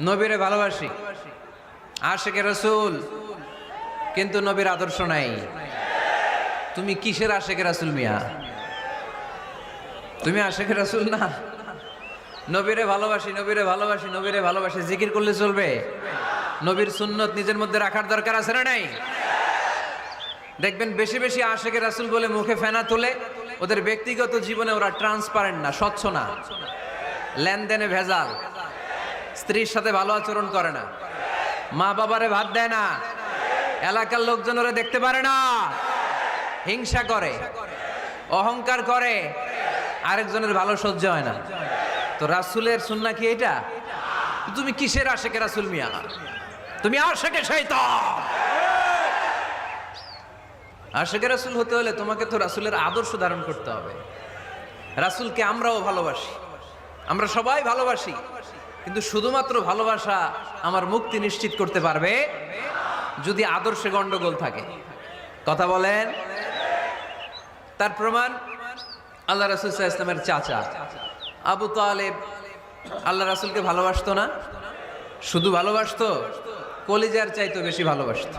নবীরে ভালোবাসি। আশেকে রসুল, কিন্তু নবীর আদর্শ নাই। তুমি কিসের আশেকে রাসুল মিয়া? তুমি আশেকে রাসুল না? নবীরে ভালোবাসি নবীরে ভালোবাসি নবীরে ভালোবাসি। জিকির করলে চলবে। নবীর সুন্নত নিজের মধ্যে রাখার দরকার আছে না নাই? দেখবেন বেশি বেশি আশেকে রাসুল বলে মুখে ফেনা তোলে, ওদের ব্যক্তিগত জীবনে ওরা ট্রান্সপারেন্ট না, স্বচ্ছ না। লেনদেনে ভেজাল। স্ত্রীর সাথে ভালো আচরণ করে না। মা বাবারে ভাত দেয় না। এলাকার লোকজন ওরা দেখতে পারে না। হিংসা করে, অহংকার করে। আরেকজনের ভালো সহ্য হয় না। তো রাসুলের সুন্না কি এটা? তুমি কিসের আশেকে রাসুল মিয়া? তুমি আশেকে শৈতান আশেকে রাসুল হতে হলে তোমাকে তো রাসুলের আদর্শ ধারণ করতে হবে। রাসুলকে আমরাও ভালোবাসি। আমরা সবাই ভালোবাসি। কিন্তু শুধুমাত্র ভালোবাসা আমার মুক্তি নিশ্চিত করতে পারবে যদি আদর্শে গন্ডগোল থাকে। কথা বলেন? তার প্রমাণ আল্লাহ রাসুল ইসলামের চাচা। আবু তালেব আল্লাহ রাসুলকে ভালোবাসতো না? শুধু ভালোবাসতো? কলিজার চাইতো বেশি ভালোবাসত।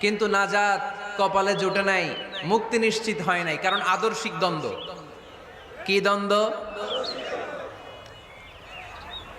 কিন্তু নাজাত কপালে জোটে নাই, মুক্তি নিশ্চিত হয় নাই, কারণ আদর্শিক দ্বন্দ্ব। কি দ্বন্দ্ব?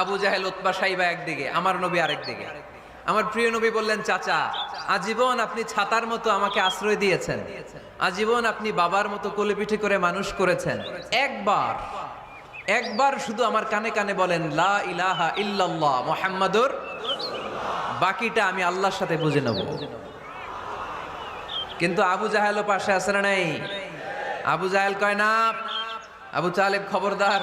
আবু জাহেল উৎপা সাইবা একদিকে, আমার নবী আরেক দিকে আমার প্রিয় নবী বললেন, চাচা, আজীবন আপনি ছাতার মতো আমাকে আশ্রয় দিয়েছেন। আজীবন আপনি বাবার মতো কোলেপিঠে করে মানুষ করেছেন। একবার একবার শুধু আমার কানে কানে বলেন, লা ইলাহা ইল্লাল্লাহ মুহাম্মাদুর বাকিটা আমি আল্লাহর সাথে বুঝে নেব। কিন্তু আবু জাহেলও পাশে আছে না নাই? আবু জাহেল কয়, না। আবু তালেব খবরদার।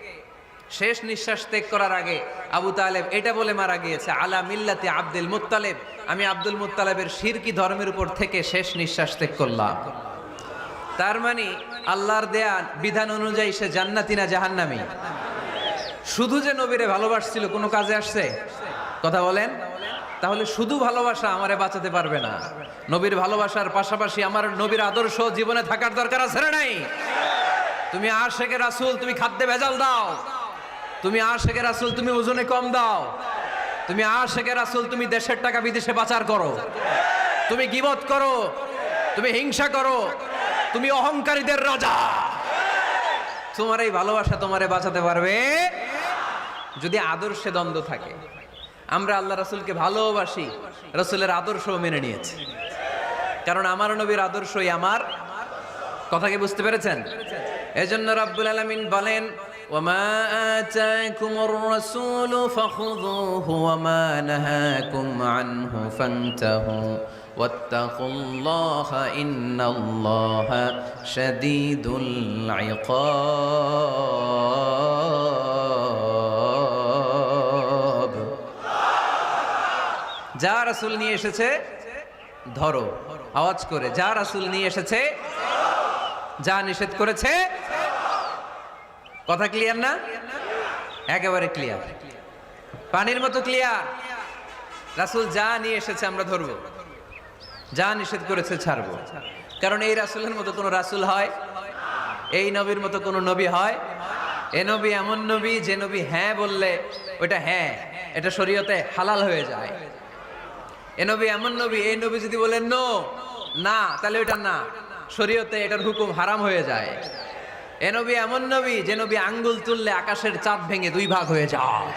শেষ নিঃশ্বাস ত্যাগ করার আগে আবু তালেব এটা বলে মারা গিয়েছে, আলা মিল্লাতে আব্দুল মুত্তালেব। আমি আব্দুল মুত্তালেবের শিরকি ধর্মের উপর থেকে শেষ নিঃশ্বাস ত্যাগ করলাম। তার মানে আল্লাহর দেয়া বিধান অনুযায়ী সে জান্নাতি না জাহান্নামি? শুধু যে নবীরে ভালোবাসছিল কোনো কাজে আসছে? কথা বলেন। তাহলে শুধু ভালোবাসা আমারে বাঁচাতে পারবে না। নবীর ভালোবাসার পাশাপাশি আমার নবীর আদর্শ জীবনে থাকার দরকার আছে নাই? তুমি আশেকে রাসুল, তুমি খাদ্যে ভেজাল দাও। তুমি আশেকে রাসুল, তুমি ওজনে কম দাও। তুমি আশেকে রাসুল, তুমি দেশের টাকা বিদেশে পাচার করো। তুমি গিবত করো। তুমি হিংসা করো। তুমি অহংকারীদের রাজা। তোমার এই ভালোবাসা তোমারে বাঁচাতে পারবে? যদি আদর্শে দ্বন্দ্ব থাকে। আমরা আল্লাহ রাসুলকে ভালোবাসি। রসুলের আদর্শ মেনে নিয়েছি। কারণ আমার নবীর আদর্শই আমার। কথাকে বুঝতে পেরেছেন? এজন্য রাব্বুল আলামিন বলেন ওমা আতাকুমুর রাসূলু ফাখুযুহু ওমা নাহাকুম আনহু ফান্তাহু ওয়াত্তাকুল্লাহা ইন্নাল্লাহা শাদীদুল ইকাব যা রাসূল নিয়ে এসেছে, ধরো, আওয়াজ করে, যা রাসূল নিয়ে এসেছে, যা নিষেধ করেছে কথা ক্লিয়ার না? একেবারে ক্লিয়ার পানির মতো ক্লিয়ার রাসুল যা নিয়ে এসেছে আমরা ধরবো। যা নিষেধ করেছে ছাড়বো। কারণ এই রাসুলের মতো কোনো রাসুল হয়? এই নবীর মতো কোনো নবী হয়? এ নবী এমন নবী যে নবী হ্যাঁ বললে ওটা হ্যাঁ এটা শরীয়তে হালাল হয়ে যায়। এ নবী এমন নবী, এই নবী যদি বলেন নো না, তাহলে ওটা না। শরীয়তে এটার হুকুম হারাম হয়ে যায়। এ নবী এমন নবী যে নবী আঙ্গুল তুললে আকাশের চাঁদ ভেঙে দুই ভাগ হয়ে যায়।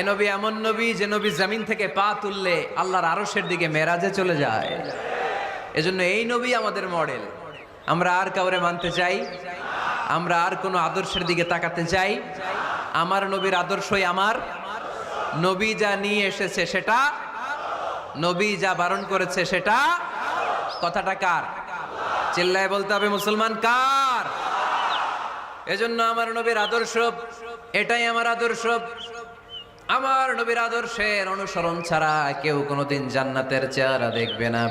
এ নবী এমন নবী যে নবী জমিন থেকে পা তুললে আল্লাহর আরশের দিকে মেরাজে চলে যায়। এজন্য এই নবী আমাদের মডেল। আমরা আর কাউরে মানতে চাই, আমরা আর কোনো আদর্শের দিকে তাকাতে চাই। আমার নবীর আদর্শই আমার। নবী যা নিয়ে এসেছে সেটা, নবী যা বারণ করেছে সেটা। কথাটা কার? চিল্লায় বলতে হবে মুসলমান কার? এজন্য আমার নবীর আদর্শ এটাই আমার আদর্শ আমার নবীর আদর্শের অনুসরণ ছাড়া কেউ কোনোদিন জান্নাতের চেহারা দেখবে না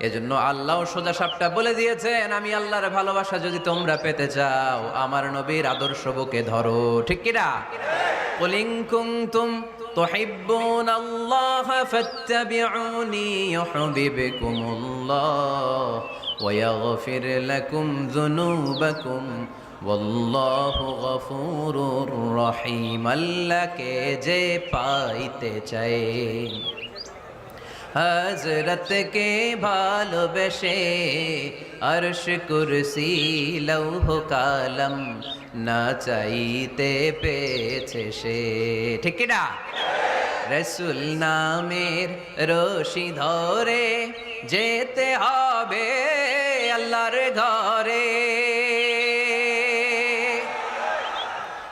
এজন্য আল্লাহ সোজা সাপটা বলে দিয়েছেন আমি আল্লাহর ভালোবাসা যদি তোমরা পেতে চাও আমার নবীর আদর্শ বুকে ধরো ঠিক কিনা قل إن كنتم تحبون الله فاتبعوني يحببكم الله ويغفر لكم ذنوبكم والله غفور رحيم আল্লাহকে যে পাইতে চাই হজরতকে ভালোবেসে অর্শ কুরসি লৌহ কালম না চাইতে পেয়েছে সে ঠিক না রসুল নামের রশি ধরে যেতে হবে আল্লাহর ঘরে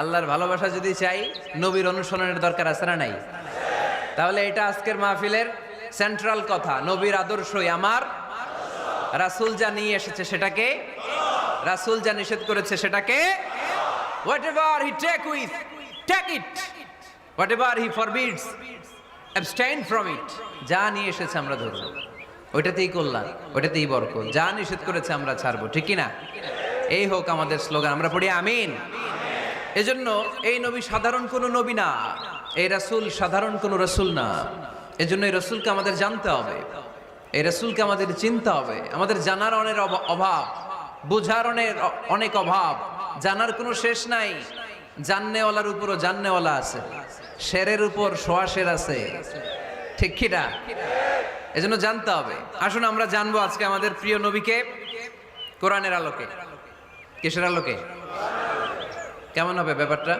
আল্লাহর ভালোবাসা যদি চাই, নবীর অনুসরণের দরকার আছে না নাই? তাহলে এটা আজকের মাহফিলের সেন্ট্রাল কথা, নবীর আদর্শই আমার। রাসূল যা নিয়ে এসেছে সেটাকে, রাসূল যা নিষেধ করেছে সেটাকে whatever he take with take it whatever he forbids abstain from it যা নিয়ে এসেছে আমরা ধরব। ওইটাতেই কল্যাণ, ওইটাতেই বরকত। যা নিষেধ করেছে আমরা ছাড়বো, ঠিক না? এই হোক আমাদের স্লোগান আমরা পড়ি আমিন। এজন্য এই নবী সাধারণ কোনো নবী না, এই রাসূল সাধারণ কোনো রাসূল না। এজন্য এই রাসূলকে আমাদের জানতে হবে, এই রাসূলকে আমাদের চিনতে হবে। আমাদের জানার অনেক অভাব, বোঝার অনেক অনেক অভাব। জানার কোনো শেষ নাই। জাননেওয়ালার উপরও জাননেওয়ালা আছে। শেরের উপর সোয়া শের আছে। ঠিক কিনা এজন্য জানতে হবে। আসুন আমরা জানব আজকে আমাদের প্রিয় নবীকে কোরআনের আলোকে। কিসের আলোকে? কেমন হবে ব্যাপারটা?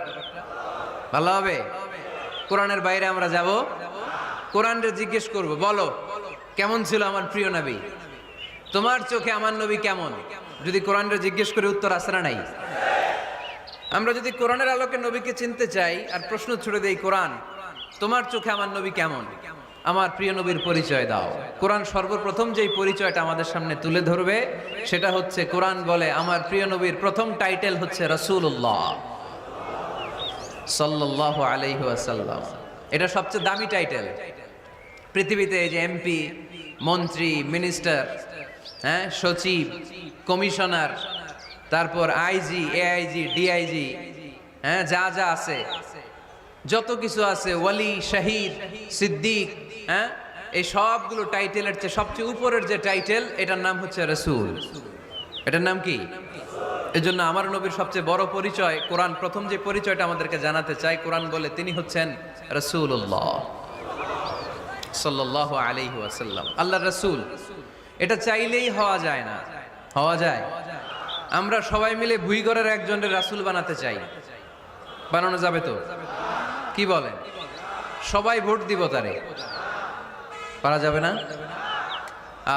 ভালো হবে? কোরআনের বাইরে আমরা যাব। কোরআনরে জিজ্ঞেস করব, বলো, কেমন ছিল আমার প্রিয় নবী? তোমার চোখে আমার নবী কেমন? যদি কোরআনরে জিজ্ঞেস করে উত্তর আসে না নাই? আমরা যদি কোরআনের আলোকে নবীকে চিনতে চাই আর প্রশ্ন ছুড়ে দেই, কোরআন, তোমার চোখে আমার নবী কেমন? আমার প্রিয় নবীর পরিচয় দাও। কোরআন সর্বপ্রথম যেই পরিচয়টা আমাদের সামনে তুলে ধরবে, সেটা হচ্ছে কোরআন বলে, আমার প্রিয় নবীর প্রথম টাইটেল হচ্ছে রসুল্লাহ সাল্লাহ আলাইহি এটা সবচেয়ে দামি টাইটেল। পৃথিবীতে যে এমপি, মন্ত্রী, মিনিস্টার হ্যাঁ সচিব, কমিশনার, তারপর আইজি, এআইজি, ডিআইজি হ্যাঁ যা যা আছে, যত কিছু আছে, ওয়ালি, শাহিদ, সিদ্দিক হ্যাঁ? এই সবগুলো টাইটেলের চেয়ে সবচেয়ে উপরের যে টাইটেল, এটার নাম হচ্ছে রসুল। এটার নাম কি? এজন্য আমার নবীর সবচেয়ে বড় পরিচয়, কোরআন প্রথম যে পরিচয়টা আমাদেরকে জানাতে চাই, কোরআন বলে তিনি হচ্ছেন রসুল্লাহ সাল্লাহ আলাইহি ওয়াসাল্লাম। আল্লাহ রসুল। এটা চাইলেই হওয়া যায় না। হওয়া যায়। আমরা সবাই মিলে ভুইগড়ের একজনের রাসূল বানাতে চাই। বানানো যাবে তো? কি বলেন? সবাই ভোট দিব তারে। পারা যাবে না?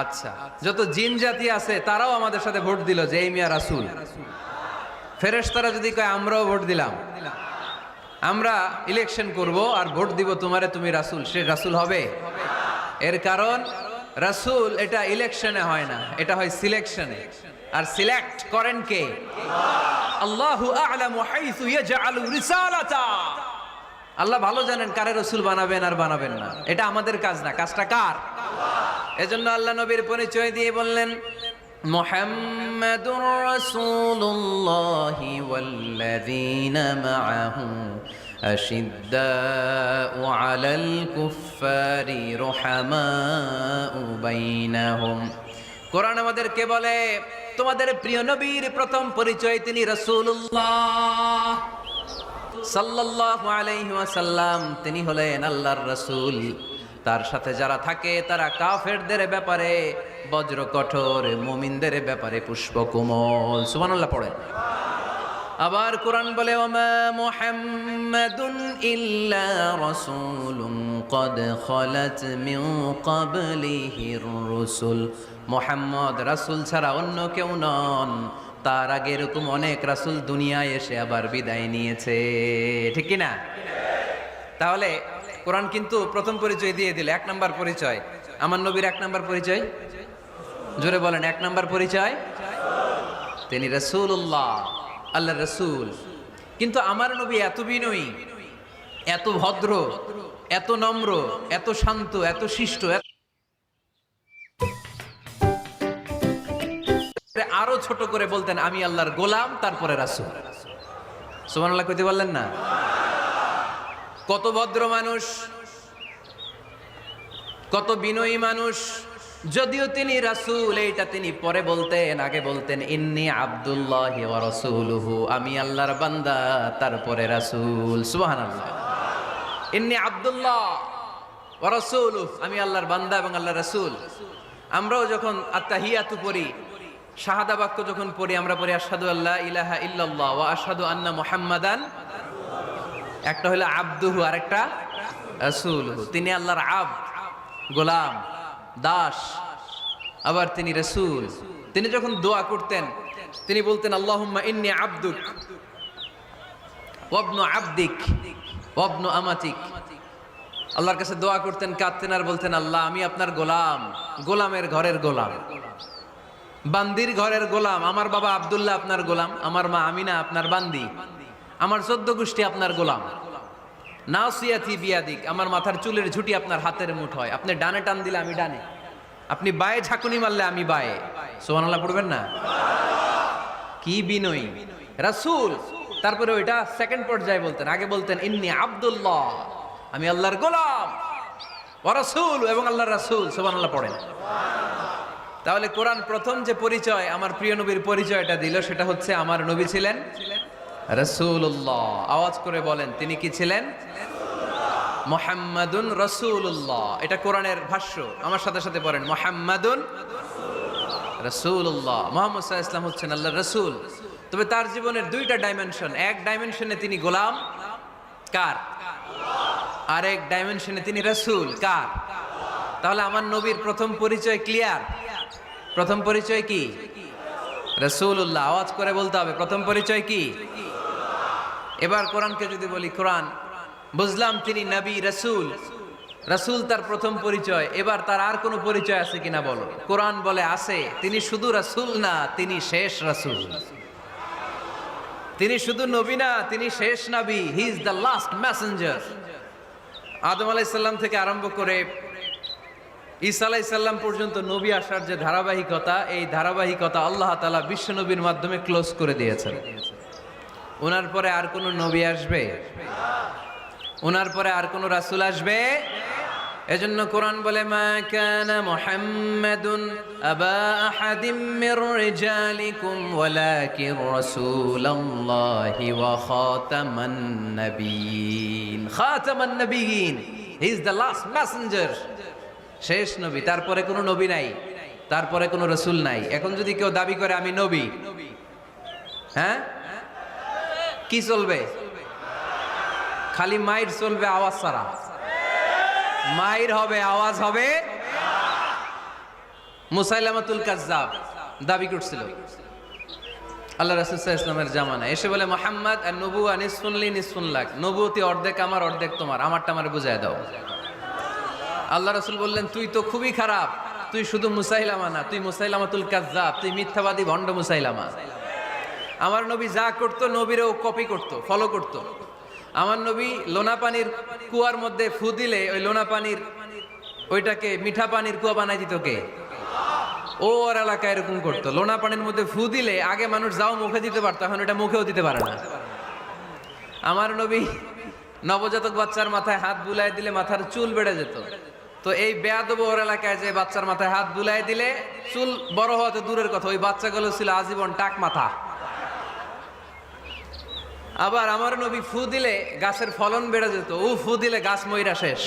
আচ্ছা যত জিন জাতি আছে, তারাও আমাদের সাথে ভোট দিল যে এই মিয়া রাসূল। ফেরেশতারা যদি কয়, আমরাও ভোট দিলাম। আমরা ইলেকশন করব আর ভোট দিব তোমারে, তুমি রাসূল। সে রাসুল হবে? এর কারণ, রাসূল এটা ইলেকশনে হয় না, এটা হয় সিলেকশনে আর সিলেক্ট করেন কে? আল্লাহু আ'লামু আল্লাহ ভালো জানেন কারে রসুল বানাবেন আর বানাবেন না এটা আমাদের কাজ না কাজটা কার এজন্য আল্লাহ নবীর পরিচয় দিয়ে বললেন মোহাম্মদুর রাসূলুল্লাহি ওয়াল্লাযীনা মাআহু أشداء على الكفار رحماء بينهم কোরআন আমাদেরকে বলে তোমাদের প্রিয় নবীর প্রথম পরিচয় তিনি রসুল্লাহ সাল্লাহ আলাইহাসাল্লাম তিনি হলেন আল্লাহর রসুল। তার সাথে যারা থাকে, তারা কাফেরদের ব্যাপারে, বজ্র কঠোর, মুমিনদের ব্যাপারে পুষ্প কোমল। সুবানাল্লাহ পড়েন। আবার কোরআন বলে, ওমা মুহাম্মাদুন ইল্লা রাসূলুন কদ খলাত মিন ক্বাবলিহির রাসূল। মুহাম্মদ রাসূল ছাড়া অন্য কেউ নন। তার আগে এরকম অনেক রাসূল দুনিয়ায় এসে আবার বিদায় নিয়েছে। ঠিক কি না তাহলে কোরআন কিন্তু প্রথম পরিচয় দিয়ে দিল, এক নাম্বার পরিচয়। আমার নবীর এক নাম্বার পরিচয়? জোরে বলেন, এক নাম্বার পরিচয়? তিনি রসুল্লাহ আল্লাহ রসুল। কিন্তু আমার নবী এত বিনয়ী, এত ভদ্র, এত নম্র, এত শান্ত, এত শিষ্ট আরও ছোট করে বলতেন, আমি আল্লাহর গোলাম, তারপরে রাসুল। সুমান আল্লাহ কইতে বললেন না? কত ভদ্র মানুষ, কত বিনয়ী মানুষ, যদিও তিনি রাসূল, এইটা তিনি পরে বলতেন, আগে বলতেন, ইন্নি আব্দুল্লাহ রাসূলুহু, আমি আল্লাহর বান্দা, তারপরে রাসুল। রাসূল সুবহানাল্লাহ। ইন্নি আব্দুল্লাহ ওয়া রাসূলুহু, আমি আল্লাহর বান্দা এবং আল্লাহ রাসূল। আমরাও যখন আত্তাহিয়াতু পড়ি শাহাদা বাক্য যখন পড়ি, আমরা পড়ি আসাদু আল্লাহ ইলাহা ইল্লাল্লাহ ওয়া আশহাদু আন্না মুহাম্মাদান একটা হলো আব্দুহু আর একটা তিনি আল্লাহর আব, গোলাম, দাস, আবার তিনি রসুল। তিনি যখন দোয়া করতেন, তিনি বলতেন, আল্লাহুম্মা ইন্নি আব্দুক ওয়াবনু আব্দিক ওয়াবনু আমাতিক। আল্লাহর কাছে দোয়া করতেন, কাঁদতেন আর বলতেন, আল্লাহ, আমি আপনার গোলাম, গোলামের ঘরের গোলাম। বান্দির ঘরের গোলাম, আমার বাবা আবদুল্লাহ আপনার গোলাম, আমার মা আমিনা আপনার বান্দি, আমার চোদ্দ গোষ্ঠী আপনার গোলাম। নাসিয়াতি বিয়াদিক, আমার মাথার চুলের ঝুটি আপনার হাতের মুঠোয় আপনি ডানে টান দিলে আমি ডানে, আপনি বায়ে ঝাঁকুনি মারলে আমি বায়ে। সোহানাল্লাহ পড়বেন না? কি বিনয়ী। রাসূল, তারপরে ওইটা সেকেন্ড পর্যায়ে বলতেন, আগে বলতেন, ইন্নি আব্দুল্লাহ, আমি আল্লাহর গোলাম রাসূল এবং আল্লাহর রাসূল। সুবহানাল্লাহ পড়েন। তাহলে কোরআন প্রথম যে পরিচয় আমার প্রিয় নবীর পরিচয়টা দিল, সেটা হচ্ছে আমার নবী ছিলেন রসুল্লাহ আওয়াজ করে বলেন, তিনি কি ছিলেন? মোহাম্মদুন রসুল্লাহ এটা কোরআনের ভাষ্য। আমার সাথে সাথে পড়েন, মোহাম্মদুন রসুল্লাহ মোহাম্মদ ইসলাম হচ্ছেন আল্লাহ রসুল। তবে তার জীবনের দুইটা ডাইমেনশন এক ডাইমেনশনে তিনি গোলাম, কার? আরেক ডাইমেনশনে তিনি রসুল, কার? তাহলে আমার নবীর প্রথম পরিচয় ক্লিয়ার প্রথম পরিচয় কি? রসুল্লাহ আওয়াজ করে বলতে হবে, প্রথম পরিচয় কি? এবার কোরআনকে যদি বলি, কোরআন, বুঝলাম তিনি নবী, রসুল। রসুল তার প্রথম পরিচয়, এবার তার আর কোনো পরিচয় আছে কিনা বলো? কোরআন বলে আছে, তিনি শুধু রসুল না, তিনি শেষ রসুল। তিনি শুধু নবী না, তিনি শেষ নবী, he is the last messenger. Adam আলাইসাল্লাম থেকে আরম্ভ করে ঈসা আলাইসাল্লাম পর্যন্ত নবী আসার যে ধারাবাহিকতা, এই ধারাবাহিকতা আল্লাহ তালা বিশ্ব নবীর মাধ্যমে ক্লোজ করে দিয়েছেন। ওনার পরে আর কোনো নবী আসবে? ওনার পরে আর কোনো রাসুল আসবে? এজন্য কোরআন বলে, মা কানা মুহাম্মাদুন আবা আহাদিম মির রিজালিকুম ওয়ালাকিন রাসূলুল্লাহি ওয়া খাতামান নাবিয়িন। খাতামান নাবিয়িন he is the last messenger শেষ নবী, তারপরে কোনো নবী নাই, তারপরে কোনো রসুল নাই। এখন যদি কেউ দাবি করে, আমি নবী হ্যাঁ? কি চলবে? খালি মায়ের চলবে আওয়াজ ছাড়া। মাইর হবে, আওয়াজ হবে মুসাইলামাতুল কাজ্জাব, দাবি করছিল। আল্লাহ রাসুল্লাহ ইসলামের জামানা এসে বলে, মোহাম্মদ, আর নবু নিসফুন লাখ নবুতি অর্ধেক আমার, অর্ধেক তোমার। আমারটা আমার বুঝায় দাও। আল্লাহ রসুল বললেন, তুই তো খুবই খারাপ। তুই শুধু মুসাইলামা না, তুই মুসাইলামাতুল কাজ্জাব, তুই মিথ্যাবাদী ভণ্ড মুসাইলামা। আমার নবী যা করতো, নবীরও কপি করতো ফলো করতো। আমার নবী লোনা পানির কুয়ার মধ্যে ফু দিলে ওই লোনা পানির, ওইটাকে মিঠা পানির কুয়া বানাই দিত কে? ও ওর এলাকায় এরকম করতো। লোনা পানির মধ্যে ফু দিলে আগে মানুষ যাও মুখে দিতে পারতো, এখন এটা মুখেও দিতে পারে না। আমার নবী নবজাতক বাচ্চার মাথায় হাত বুলাই দিলে মাথার চুল বেড়ে যেত। তো এই বেয়াদব ওর এলাকায় যে বাচ্চার মাথায় হাত বুলাই দিলে, চুল বড় হওয়াতে দূরের কথা, ওই বাচ্চাগুলো ছিল আজীবন টাক মাথা। আবার আমার নবী ফু দিলে গাছের ফলন বেড়ে যেত ও ফু দিলে গাছ ময়রা শেষ।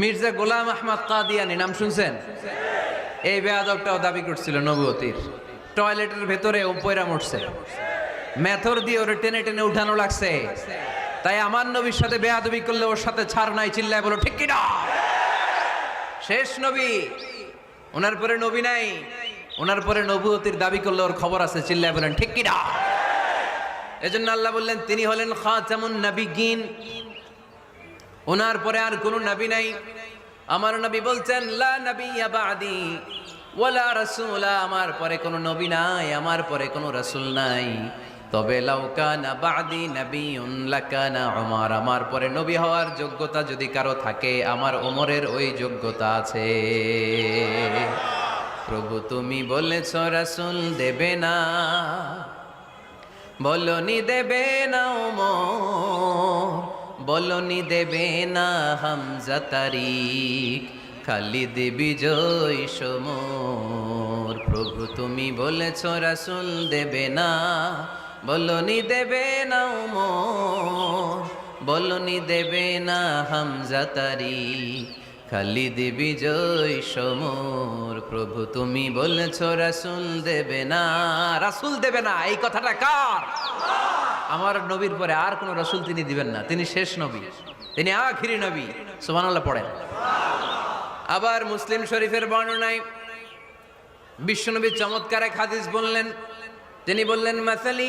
মির্জা গোলাম আহমদ কাদিয়ানি, নাম শুনছেন? এই বেয়াদবটাও দাবি করছিল নবুয়তির। টয়লেটের ভেতরে ও পয়রা মরছে। মেথর দিয়ে ওরে টেনে টেনে উঠানো লাগছে। তাই আমার নবীর সাথে বেয়াদবি করলে ওর সাথে ছাড় নাই, চিল্লায় বলো, ঠিক কিনা? শেষ নবী। ওনার পরে নবী নাই, ওনার পরে নবুয়তির দাবি করলে ওর খবর আছে, চিল্লায় বলেন, ঠিক কিনা? এজন্য আল্লাহ বললেন, তিনি হলেন খাতামুন নবিগিন। ওনার পরে আর কোনো নবী নাই। আমার নবী বলছেন, লা নবিয়্যা বাদি, ওয়ালা রাসূলা। আমার পরে কোনো নবী নাই, আমার পরে কোনো রাসূল নাই। তবে লাউকানা বাদি নবিয়ুন লাকানা উমর। আমার পরে নবী হওয়ার যোগ্যতা যদি কারও থাকে, আমার ওমরের ওই যোগ্যতা আছে। প্রভু তুমি বলেছ, রাসূল দেবে না। বলনি দেবে না ওমর বলনি দেবে না হামজা তারিক। খালিদ বিজয় সমর। প্রভু তুমি বলেছ, রাসুল দেবে না। বলনি দেবে না ওমর, বলনি দেবে না হামজা তারিক খালিদ বিজয় সমর, প্রভু তুমি বলেছ রাসুল দেবে না, রাসুল দেবে না, এই কথাটা কার? আমার নবীর পরে আর কোন রসুল তিনি দিবেন না, তিনি শেষ নবী, তিনি আখিরি নবী, সুবহানাল্লাহ পড়েন। আবার মুসলিম শরীফের বর্ণনায় বিশ্বনবী চমৎকার এক হাদিস বললেন, তিনি বললেন, মাসালি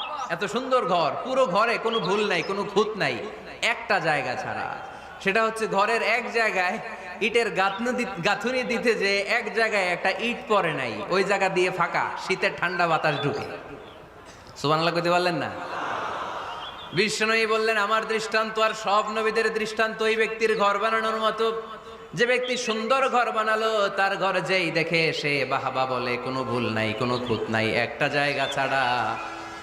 এত সুন্দর ঘর, পুরো ঘরে কোনো ভুল নাই, কোনো খুঁত নাই, একটা জায়গা ছাড়া। সেটা হচ্ছে ঘরের এক জায়গায় ইটের গাঁথুনি দিতে যে এক জায়গায় একটা ইট পড়ে নাই, ওই জায়গা দিয়ে ফাঁকা, শীতের ঠান্ডা বাতাস ঢুকে। সুবহানাল্লাহ কইতে পারলেন না? বিষ্ণুই বললেন, আমার দৃষ্টান্ত আর সব নবীদের দৃষ্টান্ত ওই ব্যক্তির ঘর বানানোর মতো। যে ব্যক্তি সুন্দর ঘর বানালো, তার ঘর যেই দেখে সে বাহাবা বলে, কোনো ভুল নাই, কোনো খুঁত নাই, একটা জায়গা ছাড়া।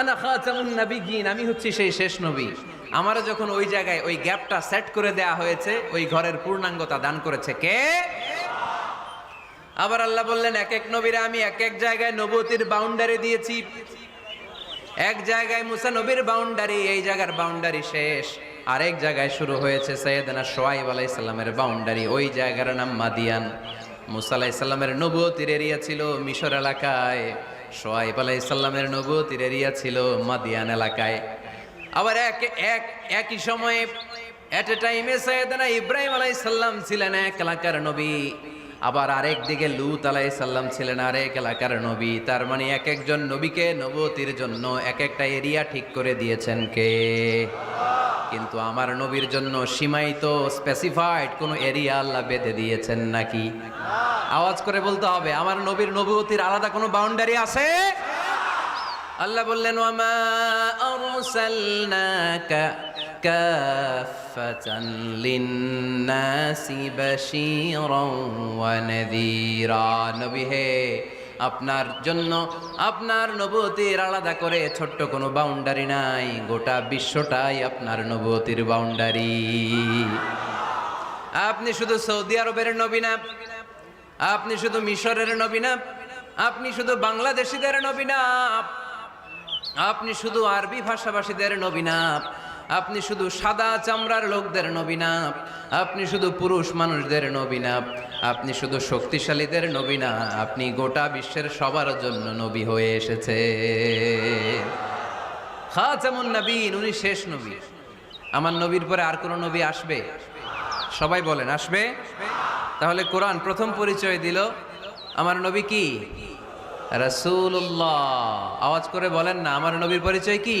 আনা খাতামুন নাবিগিন আমি হচ্ছি সেই শেষ নবী। আমারও যখন ওই জায়গায় ওই গ্যাপটা সেট করে দেয়া হয়েছে, ওই ঘরের পূর্ণাঙ্গতা দান করেছে কে? আবার আল্লাহ বললেন এক এক নবীরা আমি এক এক জায়গায় নবতির বাউন্ডারি দিয়েছি। এক জায়গায় মুসা নবীর বাউন্ডারি এই জায়গার বাউন্ডারি শেষ। আরেক জায়গায় শুরু হয়েছে সৈয়দনা সোয়াইব আলাইসাল্লামের বাউন্ডারি ওই জায়গার নাম মাদিয়ান। মুসা আলাইসাল্লামের নবতির এরিয়া ছিল মিশর এলাকায়। সোয়াইব আলাইসাল্লামের নবতির এরিয়া ছিল মাদিয়ান এলাকায়। আবার এক এক একই সময়ে এট এ টাইমে সৈয়দনা ইব্রাহিম আলাইসাল্লাম ছিলেন এক এলাকার নবী। আবার আরেক দিকে লুত আলাই সাল্লাম ছিলেন আরেক এলাকার নবী। তার মানে এক একজন নবীকে নবতির জন্য এক একটা এরিয়া ঠিক করে দিয়েছেন কে? কিন্তু আমার নবীর জন্য সীমায়িত স্পেসিফাইড কোনো এরিয়া আল্লাহ বেঁধে দিয়েছেন নাকি? আওয়াজ করে বলতে হবে, আমার নবীর নবতির আলাদা কোনো বাউন্ডারি আছে? আল্লাহ বললেন নবী হে আপনার জন্য আপনার নবতির আলাদা করে ছোট্ট কোনো বাউন্ডারি নাই। গোটা বিশ্বটাই আপনার নবতির বাউন্ডারি আপনি শুধু সৌদি আরবের নবী না, আপনি শুধু মিশরের নবী না, আপনি শুধু বাংলাদেশিদের নবী না, আপনি শুধু আরবি ভাষাভাষীদের নবী না আপনি শুধু সাদা চামড়ার লোকদের নবী না, আপনি শুধু পুরুষ মানুষদের নবী না, আপনি শুধু শক্তিশালীদের নবী না, আপনি গোটা বিশ্বের সবার জন্য নবী হয়ে এসেছে। খাতামুন নবীন, উনি শেষ নবী। আমার নবীর পরে আর কোনো নবী আসবে? সবাই বলেন, আসবে? তাহলে কোরআন প্রথম পরিচয় দিল। আমার নবী কি? রাসূলুল্লাহ। আওয়াজ করে বলেন না, আমার নবীর পরিচয় কি?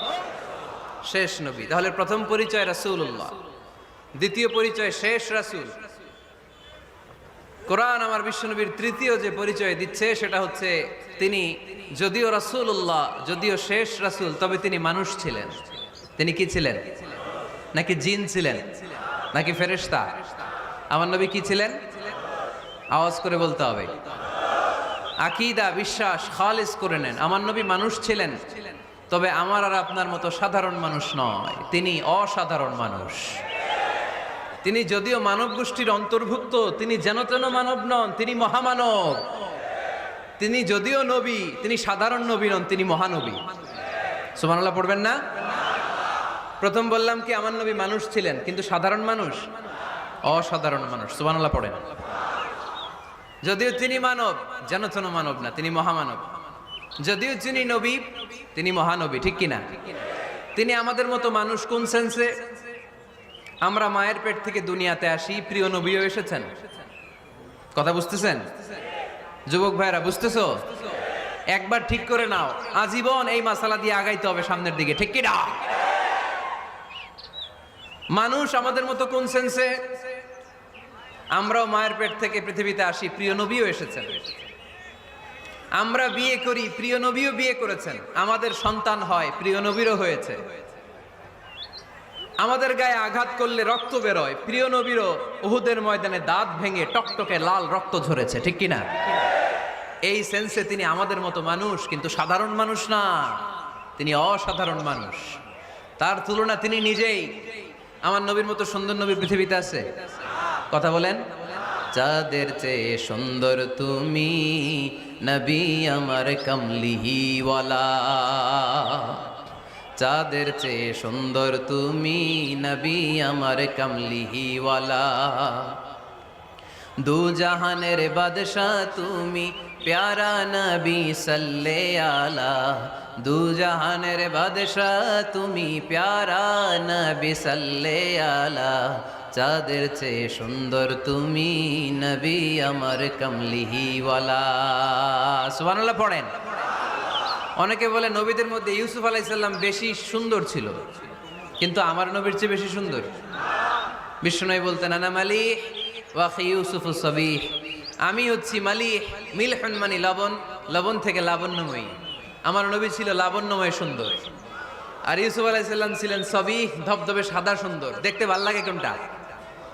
শেষ নবী। তাহলে প্রথম পরিচয় রাসূলুল্লাহ। দ্বিতীয় পরিচয় শেষ রাসূল। কোরআন আমার বিশ্বনবীর তৃতীয় যে পরিচয় দিচ্ছে, সেটা হচ্ছে তিনি যদিও রাসূলুল্লাহ, যদিও শেষ রাসূল, তবে তিনি মানুষ ছিলেন। তিনি কি ছিলেন? নাকি জিন ছিলেন? নাকি ফেরেশতা? আমার নবী কি ছিলেন? আওয়াজ করে বলতে হবে। আকিদা, বিশ্বাস, খালিস করে নেন। আমার নবী মানুষ ছিলেন। তবে আমার আর আপনার মতো সাধারণ মানুষ নয়। তিনি অসাধারণ মানুষ। তিনি যদিও মানব গোষ্ঠীর অন্তর্ভুক্ত, তিনি যেন তেন মানব নন, তিনি মহামানব। তিনি যদিও নবী, তিনি সাধারণ নবী নন, তিনি মহানবী। সুমানাল্লাহ পড়বেন না? প্রথম বললাম কি, আমার নবী মানুষ ছিলেন, কিন্তু সাধারণ মানুষ? অসাধারণ মানুষ। সুমানাল্লাহ পড়েন। যদিও তিনি মানব, যেন তেন মানব না, তিনি মহামানব। যদিও যিনি নবী, তিনি মহানবী, ঠিক কিনা? তিনি আমাদের মতো মানুষ কোন সেন্সে আমরা মায়ের পেট থেকে দুনিয়াতে আসি, প্রিয় নবীও এসেছেন। কথা বুঝতেছেন? যুবক ভাইরা বুঝতেছো? একবার ঠিক করে নাও, আজীবন এই মাসালা দিয়ে আগাইতে হবে সামনের দিকে, ঠিক কিনা? মানুষ আমাদের মতো কোন সেন্সে আমরাও মায়ের পেট থেকে পৃথিবীতে আসি, প্রিয় নবীও এসেছেন। আমরা বিয়ে করি, প্রিয় নবীও বিয়ে করেছেন। আমাদের সন্তান হয়, প্রিয় নবীরও হয়েছে। আমাদের গায়ে আঘাত করলে রক্ত বেরোয়। প্রিয় নবীরও উহুদের ময়দানে দাঁত ভেঙে টকটকে লাল রক্ত ঝরেছে, ঠিক কিনা? এই সেন্সে তিনি আমাদের মতো মানুষ, কিন্তু সাধারণ মানুষ না। তিনি অসাধারণ মানুষ। তার তুলনা তিনি নিজেই। আমার নবীর মতো সুন্দর নবী পৃথিবীতে আছে? কথা বলেন। চাঁদের চেয়ে সুন্দর তুমি নবী আমার কমলিহিওয়ালা চাঁদের চেয়ে সুন্দর তুমি নবী আমার কমলিহিওয়ালা দু জাহানের বাদশাহ তুমি প্যারা নবী সাল্লে আলা। দু জাহানের বাদশাহ তুমি প্যারা নবী সাল্লে আলা। চাঁদের চেয়ে সুন্দর তুমি নবী আমার কমলিহিওয়ালা। সুবহানাল্লাহ পড়েন। অনেকে বলে নবীদের মধ্যে ইউসুফ আলাইসাল্লাম বেশি সুন্দর ছিল, কিন্তু আমার নবীর চেয়ে বেশি সুন্দর। বিষ্ণনয় বলতেন, আনা মালি ওয়াকি ইউসুফ সবি আমি হচ্ছি মালি মিলহন মানি লবণ লবণ থেকে লাবণ্যময়ী। আমার নবী ছিল লাবণ্যময় সুন্দর। আর ইউসুফ আলাইসাল্লাম ছিলেন সবই ধবধবে সাদা সুন্দর। দেখতে ভালো লাগে কোনটা?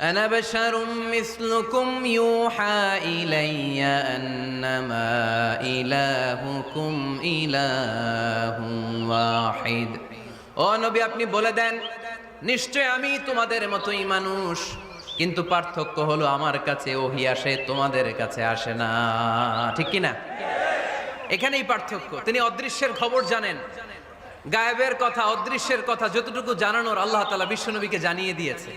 أنا بشر مثلكم يوحى إلي أنما إلهكم إله واحد ও নবী আপনি বলে দেন নিশ্চয় আমি তোমাদের মতোই মানুষ কিন্তু পার্থক্য হলো আমার কাছে ওহি আসে তোমাদের কাছে আসে না ঠিক কি না এখানেই পার্থক্য তিনি অদৃশ্যের খবর জানেন গায়েবের কথা অদৃশ্যের কথা যতটুকু জানানোর আল্লাহ তালা বিশ্বনবীকে জানিয়ে দিয়েছে